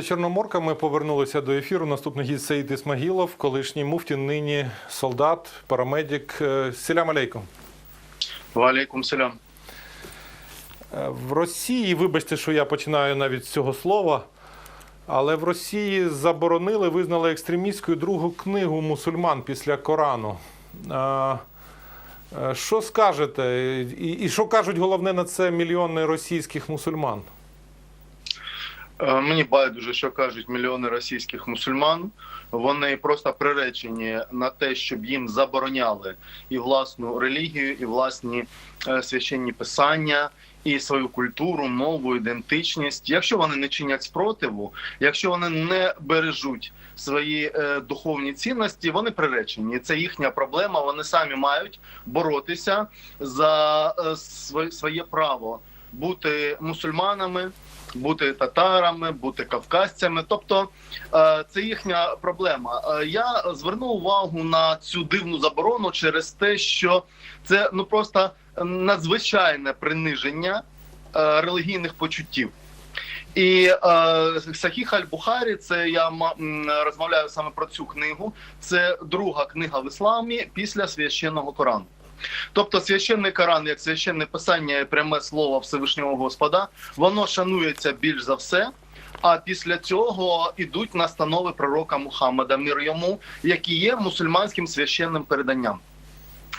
Це Чорноморка. Ми повернулися до ефіру. Наступний гість Саїд Ісмагілов, колишній муфті, нині солдат, парамедик. Е, Селям алейкум. Валейкум селям. Е, В Росії, вибачте, що я починаю навіть з цього слова, але в Росії заборонили, визнали екстремістською другу книгу мусульман після Корану. Е, Що скажете? І, і що кажуть головне на це мільйони російських мусульман? Е, Мені байдуже, що кажуть мільйони російських мусульман. Вони просто приречені на те, щоб їм забороняли і власну релігію, і власні е, священні писання, і свою культуру, мову, ідентичність. Якщо вони не чинять спротиву, якщо вони не бережуть свої е, духовні цінності, вони приречені. Це їхня проблема. Вони самі мають боротися за своє право бути мусульманами, бути татарами, бути кавказцями. Тобто е, це їхня проблема. Е, Я звернув увагу на цю дивну заборону через те, що це ну просто надзвичайне приниження е, релігійних почуттів. І е, Сахіх Аль-Бухарі, це я розмовляю саме про цю книгу. Це друга книга в ісламі після священного Корану. Тобто священний Коран, як священне писання і пряме слово Всевишнього Господа, воно шанується більш за все. А після цього ідуть настанови пророка Мухаммада, мир йому, які є мусульманським священним переданням.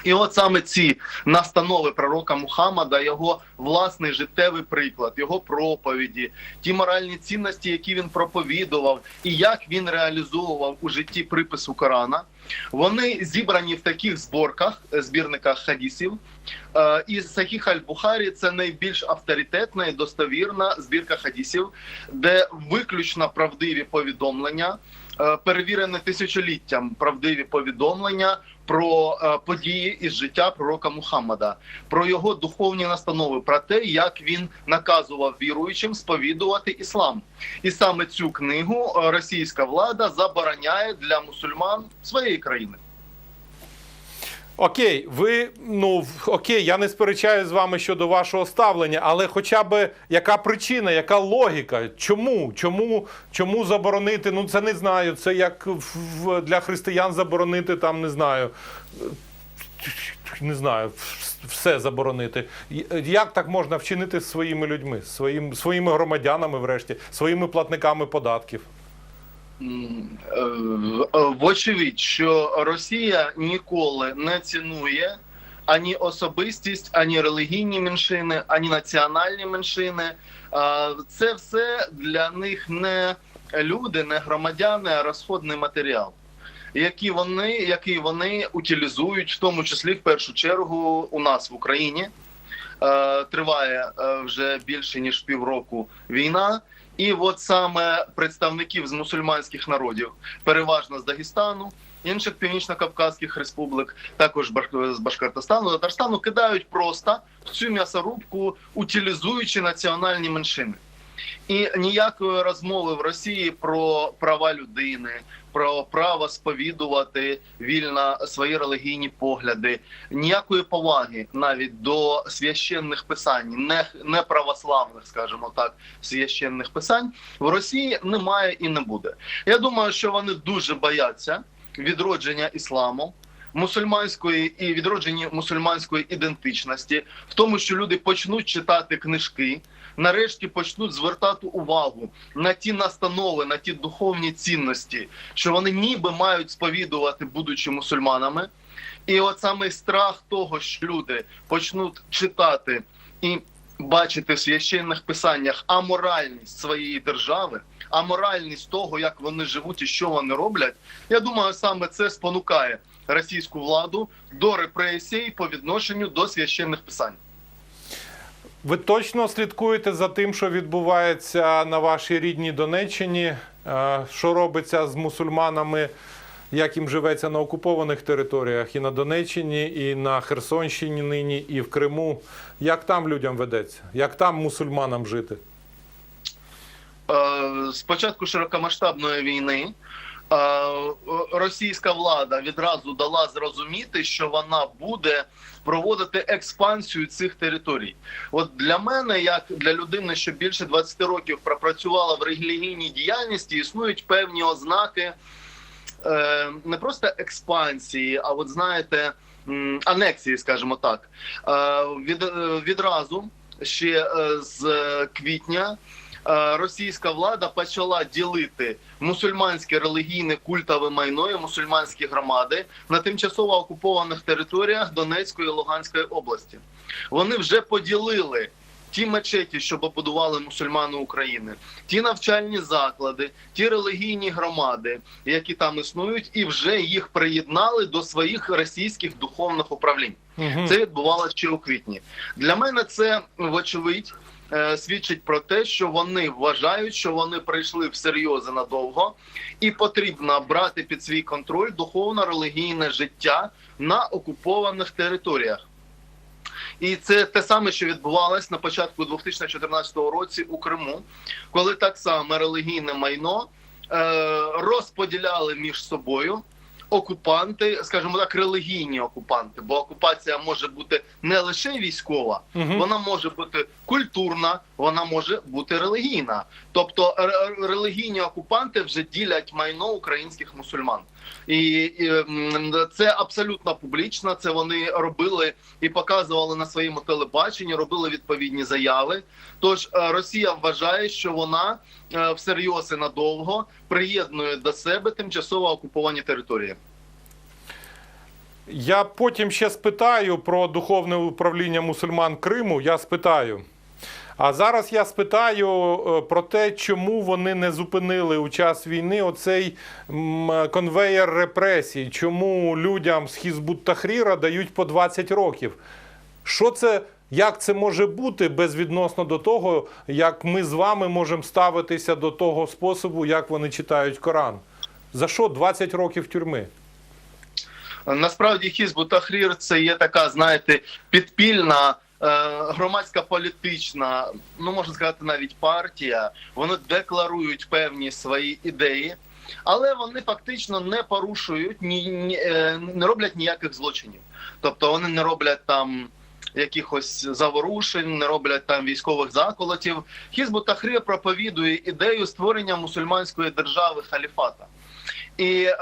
І от саме ці настанови пророка Мухаммада, його власний життєвий приклад, його проповіді, ті моральні цінності, які він проповідував, і як він реалізовував у житті припису Корана, вони зібрані в таких зборках, е, збірниках хадісів. Е, І Сахіх Аль-Бухарі це найбільш авторитетна і достовірна збірка хадісів, де виключно правдиві повідомлення, е, перевірені тисячоліттям правдиві повідомлення про е, події із життя пророка Мухаммада, про його духовні настанови, про те, як він наказував віруючим сповідувати іслам. І саме цю книгу е, російська влада забороняє для мусульман своєї країни. Окей, ви ну окей, я не сперечаю з вами щодо вашого ставлення, але хоча б яка причина, яка логіка? Чому? Чому, чому заборонити? Ну це не знаю. Це як в- для християн заборонити там, не знаю. Не знаю, все заборонити. Як так можна вчинити з своїми людьми, своїм, своїми громадянами, врешті, своїми платниками податків? Е, е, Вочевидь, що Росія ніколи не цінує ані особистість, ані релігійні меншини, ані національні меншини. Е, Це все для них не люди, не громадяни, а розходний матеріал. Які вони, який вони утилізують, в тому числі в першу чергу у нас в Україні е, триває вже більше ніж півроку війна, і от саме представників з мусульманських народів, переважно з Дагестану, інших північно-кавказських республік, також з Башкортостану, Татарстану, кидають просто в цю м'ясорубку, утилізуючи національні меншини. І ніякої розмови в Росії про права людини, про право сповідувати вільно свої релігійні погляди, ніякої поваги навіть до священних писань, не, не православних, скажімо так, священних писань в Росії немає і не буде. Я думаю, що вони дуже бояться відродження ісламу. Мусульманської і відродження мусульманської ідентичності, в тому, що люди почнуть читати книжки, нарешті почнуть звертати увагу на ті настанови, на ті духовні цінності, що вони ніби мають сповідувати, будучи мусульманами. І от саме страх того, що люди почнуть читати і бачити в священних писаннях аморальність своєї держави, аморальність того, як вони живуть і що вони роблять. Я думаю, саме це спонукає російську владу до репресій по відношенню до священних писань. Ви точно слідкуєте за тим, що відбувається на вашій рідній Донеччині? Е, Що робиться з мусульманами, як їм живеться на окупованих територіях і на Донеччині, і на Херсонщині нині, і в Криму? Як там людям ведеться? Як там мусульманам жити? Е, з початку широкомасштабної війни е, російська влада відразу дала зрозуміти, що вона буде проводити експансію цих територій. От для мене, як для людини, що більше 20 років пропрацювала в релігійній діяльності, існують певні ознаки е, не просто експансії, а от знаєте, анексії, скажімо так. Е, від, е, відразу ще е, з квітня. Е, Російська влада почала ділити мусульманське релігійне культове майно і мусульманські громади на тимчасово окупованих територіях Донецької і Луганської області. Вони вже поділили ті мечеті, що побудували мусульмани України, ті навчальні заклади, ті релігійні громади, які там існують, і вже їх приєднали до своїх російських духовних управлінь. Мгм. Це відбувалося ще у квітні. Для мене це вочевидь свідчить про те, що вони вважають, що вони прийшли всерйози надовго, і потрібно брати під свій контроль духовно-релігійне життя на окупованих територіях. І це те саме, що відбувалось на початку 2014 році у Криму, коли так само релігійне майно е, розподіляли між собою окупанти, скажімо так, релігійні окупанти, бо окупація може бути не лише військова, Мгм. вона може бути культурна, вона може бути релігійна. Тобто ре- релігійні окупанти вже ділять майно українських мусульман. І, і це абсолютно публічно. Це вони робили і показували на своєму телебаченні, робили відповідні заяви. Тож е, Росія вважає, що вона всерйоз і надовго приєднує до себе тимчасово окуповані території. Я потім ще спитаю про духовне управління мусульман Криму. Я спитаю. А зараз я спитаю е, про те, чому вони не зупинили у час війни оцей конвеєр репресій, чому людям з Хізбут Тахріра дають по 20 років. Що це, як це може бути безвідносно до того, як ми з вами можемо ставитися до того способу, як вони читають Коран? За що 20 років тюрми? Насправді Хізбу Тахрір це є така, знаєте, підпільна. е, Громадська політична, ну можна сказати, навіть партія. Вони декларують певні свої ідеї, але вони фактично не порушують ні, ні е, не роблять ніяких злочинів. Тобто вони не роблять там якихось заворушень, не роблять там військових заколотів. Хізбу Тахрір проповідує ідею створення мусульманської держави халіфата. І е,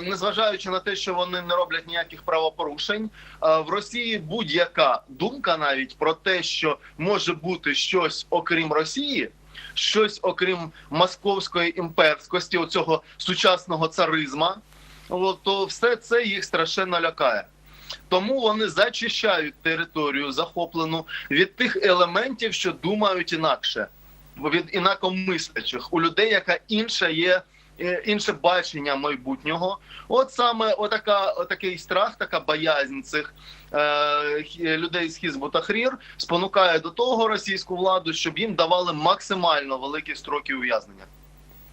незважаючи на те, що вони не роблять ніяких правопорушень, е, в Росії будь-яка думка навіть про те, що може бути щось окрім Росії, щось окрім московської імперськості, оцього сучасного царизма, то все це їх страшенно лякає. Тому вони зачищають територію захоплену від тих елементів, що думають інакше, від інакомислячих у людей, яка інша є е, інше бачення майбутнього. От саме отака, отакий страх, така боязнь цих е, людей з Хізбу Тахрір спонукає до того російську владу, щоб їм давали максимально великі строки ув'язнення.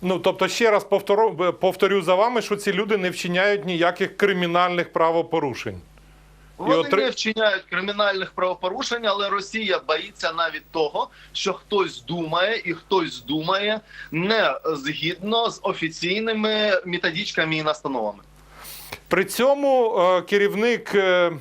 Ну, тобто, ще раз повторю, повторю за вами, що ці люди не вчиняють ніяких кримінальних правопорушень. Вони отри- не вчиняють кримінальних правопорушень, але Росія боїться навіть того, що хтось думає і хтось думає не згідно з офіційними методичками і настановами. При цьому е, керівник е,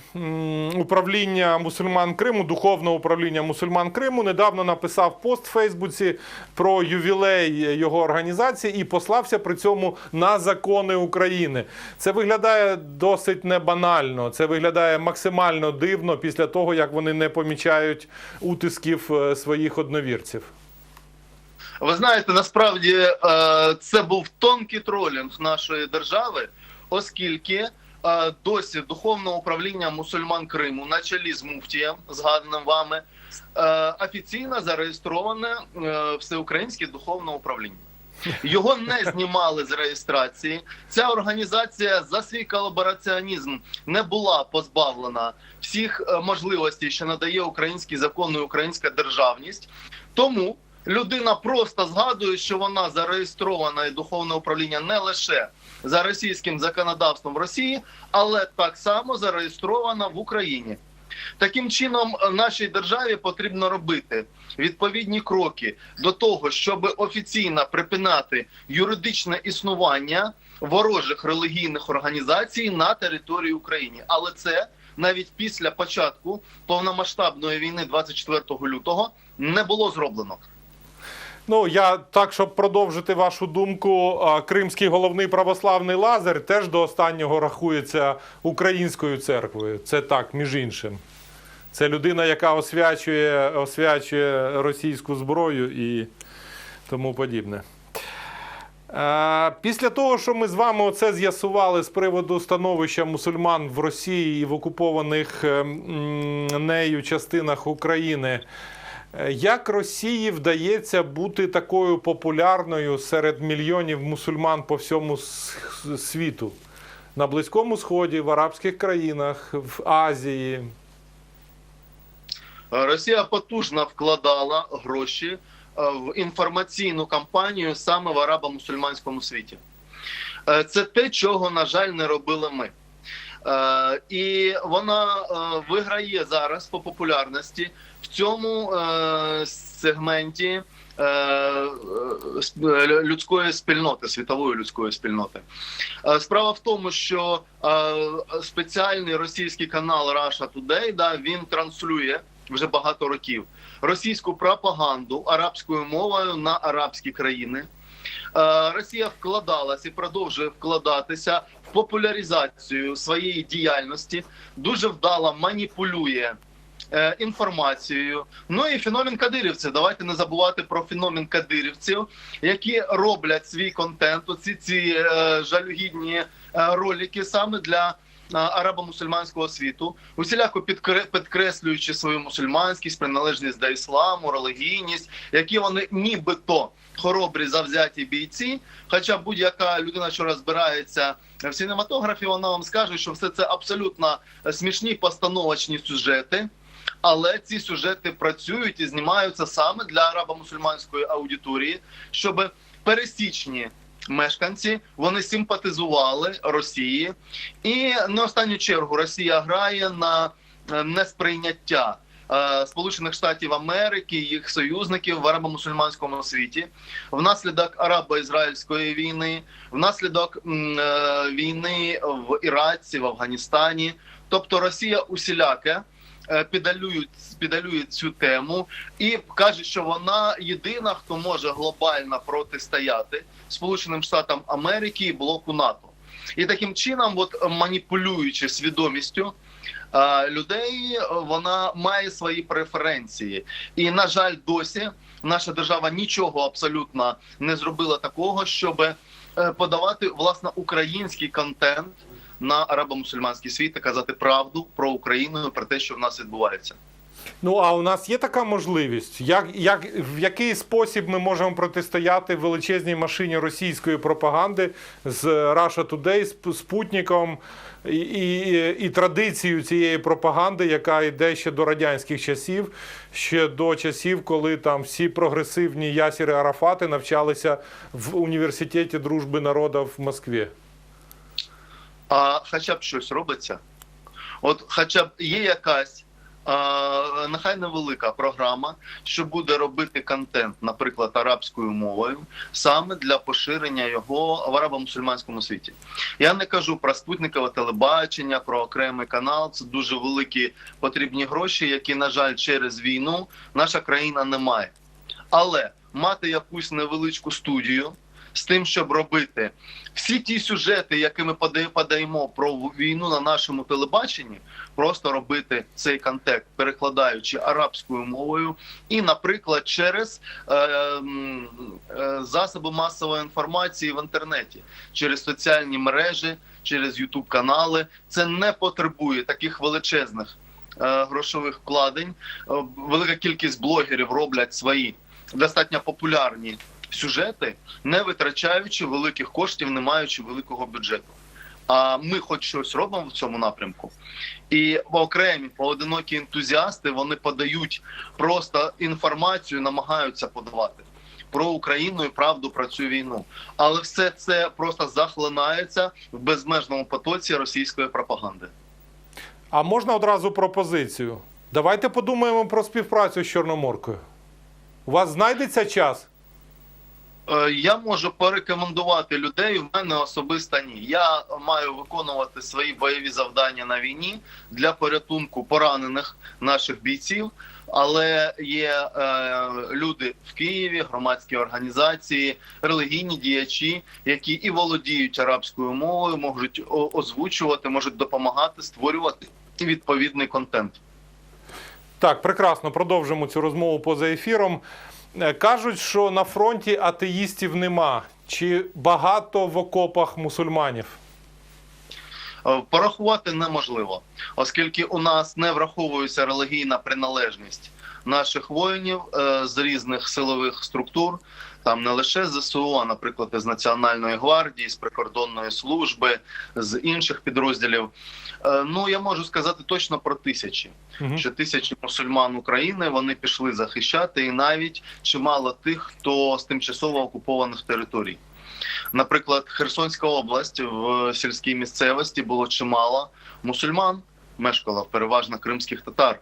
управління мусульман Криму, духовного управління мусульман Криму, недавно написав пост в Фейсбуці про ювілей його організації і послався при цьому на закони України. Це виглядає досить небанально. Це виглядає максимально дивно після того, як вони не помічають утисків е, своїх одновірців. Ви знаєте, насправді це був тонкий тролінг нашої держави, оскільки е, досі духовне управління мусульман Криму на чолі з муфтієм, згаданим вами, е, офіційно зареєстроване е, всеукраїнське духовне управління. Його не знімали з реєстрації. Ця організація за свій колабораціонізм не була позбавлена всіх можливостей, що надає український закон і українська державність. Тому людина просто згадує, що вона зареєстрована і духовне управління не лише за російським законодавством в Росії, але так само зареєстрована в Україні. Таким чином, нашій державі потрібно робити відповідні кроки до того, щоб офіційно припинати юридичне існування ворожих релігійних організацій на території України. Але це навіть після початку повномасштабної війни 24 лютого не було зроблено. Ну я так, щоб продовжити вашу думку, Кримський головний православний лазер теж до останнього рахується українською церквою. Це так, між іншим. Це людина, яка освячує, освячує російську зброю і тому подібне. Після того, що ми з вами оце з'ясували з приводу становища мусульман в Росії і в окупованих е, нею частинах України, як Росії вдається бути такою популярною серед мільйонів мусульман по всьому світу? На Близькому Сході, в арабських країнах, в Азії. Росія потужно вкладала гроші е, в інформаційну кампанію саме в арабо-мусульманському світі. Е, Це те, чого, на жаль, не робили ми. Е, І вона е, виграє зараз по популярності цьому е, сегменті е, е, людської спільноти, світової людської спільноти. Е, Справа в тому, що е, спеціальний російський канал Russia Today, да, він транслює вже багато років російську пропаганду арабською мовою на арабські країни. Е, Росія вкладалась і продовжує вкладатися в популяризацію своєї діяльності, дуже вдало маніпулює інформацією. Ну і феномен кадирівців. Давайте не забувати про феномен кадирівців, які роблять свій контент, оці ці е, жалюгідні е, ролики саме для е, арабо-мусульманського світу, усіляко підкре- підкреслюючи свою мусульманськість, приналежність до ісламу, релігійність, які вони нібито хоробрі завзяті бійці. Хоча будь-яка людина, що розбирається в синематографі, вона вам скаже, що все це абсолютно смішні постановочні сюжети. Але ці сюжети працюють і знімаються саме для арабо-мусульманської аудиторії, щоб пересічні мешканці вони симпатизували Росії, і не останню чергу Росія грає на е, несприйняття е, Сполучених Штатів Америки, їх союзників в арабо-мусульманському світі, внаслідок арабо-ізраїльської війни, внаслідок е, війни в Іраці, в Афганістані. Тобто Росія усіляке е, педалюють, педалює цю тему і каже, що вона єдина, хто може глобально протистояти Сполученим Штатам Америки і блоку НАТО. І таким чином, от маніпулюючи свідомістю е, людей, вона має свої преференції. І на жаль, досі наша держава нічого абсолютно не зробила такого, щоб е, подавати власне український контент на арабо-мусульманський світ і казати правду про Україну, про те, що в нас відбувається. Ну а у нас є така можливість, як, як в який спосіб ми можемо протистояти величезній машині російської пропаганди з Russia Today, з Спутником і, і, і традицією цієї пропаганди, яка йде ще до радянських часів, ще до часів, коли там всі прогресивні ясіри Арафати навчалися в університеті дружби народів в Москві. А хоча б щось робиться, от хоча б є якась. Нехай невелика програма, що буде робити контент, наприклад, арабською мовою, саме для поширення його в арабо-мусульманському світі. Я не кажу про спутникове телебачення, про окремий канал. Це дуже великі потрібні гроші, які, на жаль, через війну наша країна не має. Але мати якусь невеличку студію з тим, щоб робити всі ті сюжети, які ми подаємо про війну на нашому телебаченні, просто робити цей контекст, перекладаючи арабською мовою, і, наприклад, через е, е, засоби масової інформації в інтернеті, через соціальні мережі, через Ютуб канали. Це не потребує таких величезних е, грошових вкладень. Е, Велика кількість блогерів роблять свої достатньо популярні сюжети, не витрачаючи великих коштів, не маючи великого бюджету. А ми хоч щось робимо в цьому напрямку. І окремі поодинокі ентузіасти вони подають просто інформацію, намагаються подавати про Україну і правду про цю війну. Але все це просто захлинається в безмежному потоці російської пропаганди. А можна одразу пропозицію? Давайте подумаємо про співпрацю з Чорноморкою. У вас знайдеться час? Е, Я можу порекомендувати людей. В мене особисто ні. Я маю виконувати свої бойові завдання на війні для порятунку поранених наших бійців. Але є е, люди в Києві, громадські організації, релігійні діячі, які і володіють арабською мовою, можуть озвучувати, можуть допомагати створювати відповідний контент. Так, прекрасно, продовжимо цю розмову поза ефіром. Е, Кажуть, що на фронті атеїстів нема. Чи багато в окопах мусульманів? Е, Порахувати неможливо, оскільки у нас не враховується релігійна приналежність наших воїнів е, з різних силових структур, там не лише ЗСУ, а наприклад, з Національної гвардії, з прикордонної служби, з інших підрозділів. Е, Ну я можу сказати точно про тисячі. Мгм. що тисячі мусульман України вони пішли захищати, і навіть чимало тих, хто з тимчасово окупованих територій. Наприклад, Херсонська область в сільській місцевості було чимало мусульман, мешкало переважно кримських татар.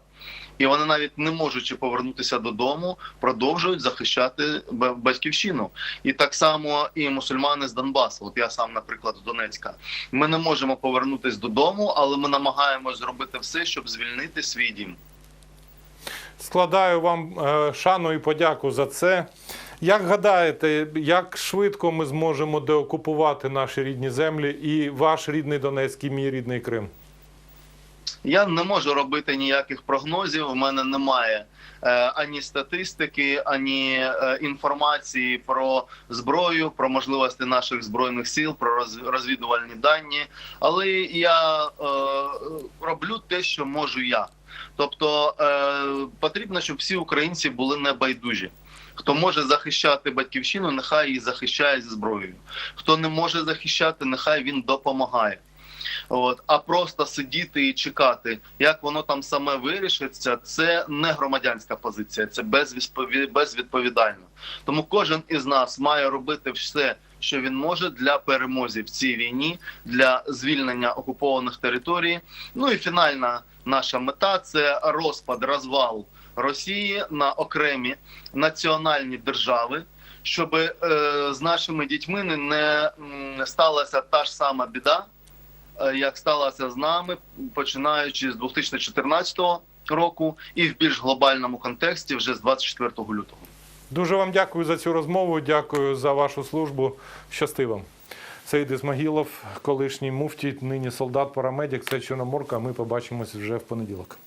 І вони навіть не можучи повернутися додому, продовжують захищати батьківщину. І так само і мусульмани з Донбасу. От я сам, наприклад, з Донецька. Ми не можемо повернутися додому, але ми намагаємось зробити все, щоб звільнити свій дім. Складаю вам е, шану і подяку за це. Як гадаєте, як швидко ми зможемо деокупувати наші рідні землі і ваш рідний Донецьк, і мій рідний Крим? Я не можу робити ніяких прогнозів. У мене немає е, ані статистики, ані е, інформації про зброю, про можливості наших збройних сил, про роз- розвідувальні дані. Але я е, роблю те, що можу я. Тобто е, потрібно, щоб всі українці були небайдужі. Хто може захищати батьківщину, нехай її захищає зі зброєю. Хто не може захищати, нехай він допомагає. От, а просто сидіти і чекати, як воно там саме вирішиться, це не громадянська позиція, це безвідпові- безвідповідально. Тому кожен із нас має робити все, що він може для перемоги в цій війні, для звільнення окупованих територій. Ну і фінальна наша мета це розпад, розвал Росії на окремі національні держави. Щоб е, з нашими дітьми не- не сталася та ж сама біда, як сталося з нами, починаючи з 2014 року, і в більш глобальному контексті вже з 24 лютого. Дуже вам дякую за цю розмову. Дякую за вашу службу. Щасти вам. Саїд Ісмагілов, колишній муфтій, нині солдат, парамедик. Це Чорноморка. Ми побачимось вже в понеділок.